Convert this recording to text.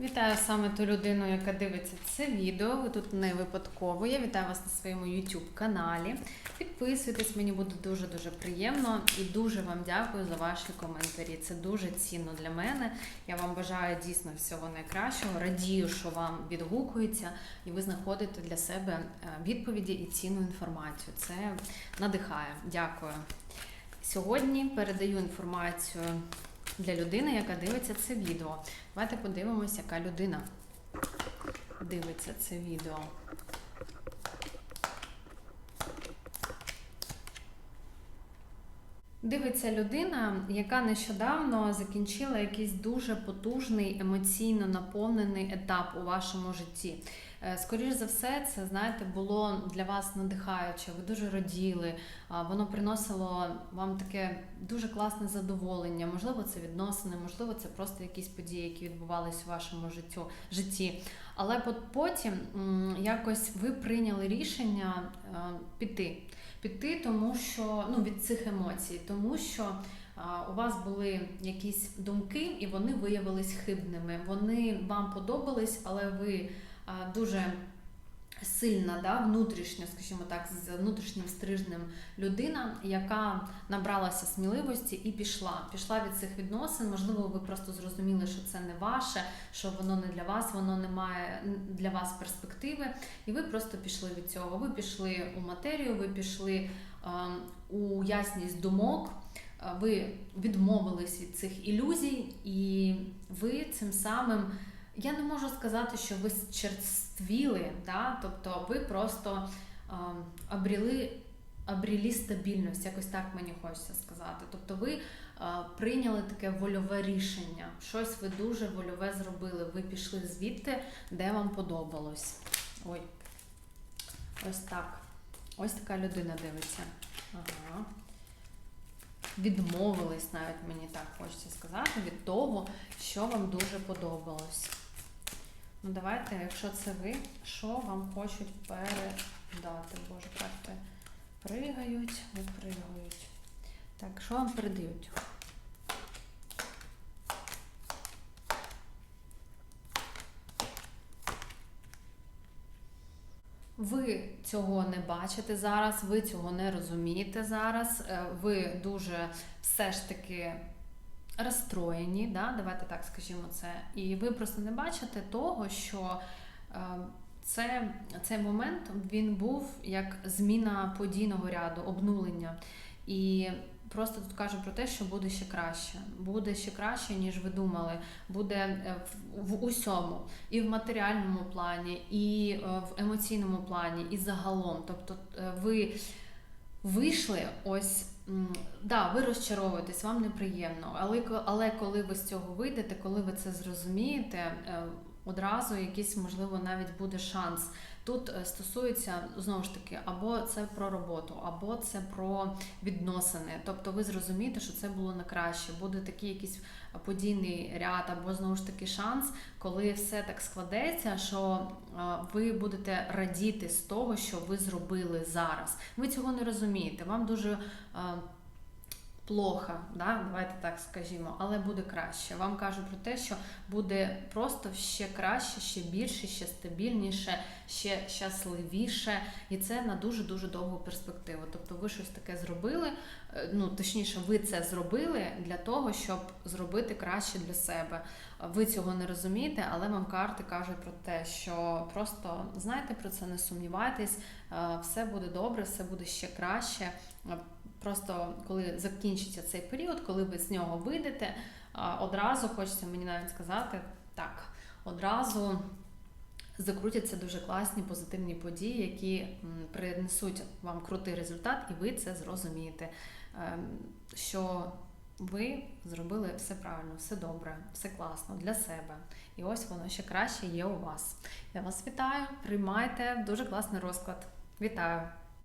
Вітаю саме ту людину, яка дивиться це відео. Ви тут не випадково. Я вітаю вас на своєму YouTube каналі. Підписуйтесь, мені буде дуже дуже приємно і дуже вам дякую за ваші коментарі. Це дуже цінно для мене. Я вам бажаю дійсно всього найкращого. Радію, що вам відгукується, і ви знаходите для себе е, відповіді і цінну інформацію. Це надихає. Дякую. Сьогодні передаю інформацію для людини, яка дивиться це відео. Давайте подивимося, яка людина дивиться це відео. Дивиться людина, яка нещодавно закінчила якийсь дуже потужний, емоційно наповнений етап у вашому житті. Е, Скоріш за все, це знаєте, було для вас надихаюче. Ви дуже раділи. Воно приносило вам таке дуже класне задоволення. Можливо, це відносини, можливо, це просто якісь події, які відбувалися у вашому життю житті. Але потім якось ви прийняли рішення е, піти. Піти, тому що ну від цих емоцій, тому що у вас були якісь думки, і вони виявились хибними. Вони вам подобались, але ви дуже сильна, да, внутрішньо, скажімо так, з внутрішнім стрижнем людина, яка набралася сміливості і пішла. Пішла від цих відносин. Можливо, ви просто зрозуміли, що це не ваше, що воно не для вас, воно не має для вас перспективи. І ви просто пішли від цього. Ви пішли у матерію, ви пішли е, у ясність думок. е, Ви відмовились від цих ілюзій, і ви цим самим я не можу сказати, що ви черствіли, да? тобто ви просто е, обріли, обрілі стабільність, якось так мені хочеться сказати. Тобто ви е, прийняли таке вольове рішення, щось ви дуже вольове зробили. Ви пішли звідти, де вам подобалось. Ой, ось так. Ось така людина дивиться. Ага. Відмовились навіть мені так хочеться сказати від того, що вам дуже подобалось. Ну, давайте, якщо це ви, що вам хочуть передати? Боже, карти пригають, не пригають. Так, що вам передають? Ви цього не бачите зараз, ви цього не розумієте зараз. е, Ви дуже все ж таки розстроєні, да? давайте так скажімо це. І ви просто не бачите того, що е, це, цей момент він був як зміна подійного ряду, обнулення. І просто тут кажу про те, що буде ще краще. Буде ще краще, ніж ви думали. Буде е, в, в усьому, і в матеріальному плані, і е, в емоційному плані, і загалом. Тобто ви вийшли ось. Да, ви розчаровуєтесь, вам неприємно, але, але коли ви з цього вийдете, коли ви це зрозумієте, е, одразу якийсь, можливо, навіть буде шанс. Тут е, стосується знову ж таки, або це про роботу, або це про відносини. Тобто ви зрозумієте, що це було на краще. Буде такий якийсь подійний ряд, або знову ж таки шанс, коли все так складеться, що е, ви будете радіти з того, що ви зробили зараз. Ви цього не розумієте. Вам дуже. Плохо, да? давайте так скажімо, але буде краще. Вам кажу про те, що буде просто ще краще, ще більше, ще стабільніше, ще щасливіше, і це на дуже дуже довгу перспективу. Тобто, ви щось таке зробили. е, Ну точніше, ви це зробили для того, щоб зробити краще для себе. Ви цього не розумієте, але вам карти кажуть про те, що просто знайте про це, не сумнівайтесь, е, все буде добре, все буде ще краще. Просто коли закінчиться цей період, коли ви з нього вийдете, одразу хочеться мені навіть сказати так, одразу закрутяться дуже класні позитивні події, які принесуть вам крутий результат, і ви це зрозумієте, ем, що ви зробили все правильно, все добре, все класно для себе. І ось воно ще краще є у вас. Я вас вітаю, приймайте дуже класний розклад. Вітаю!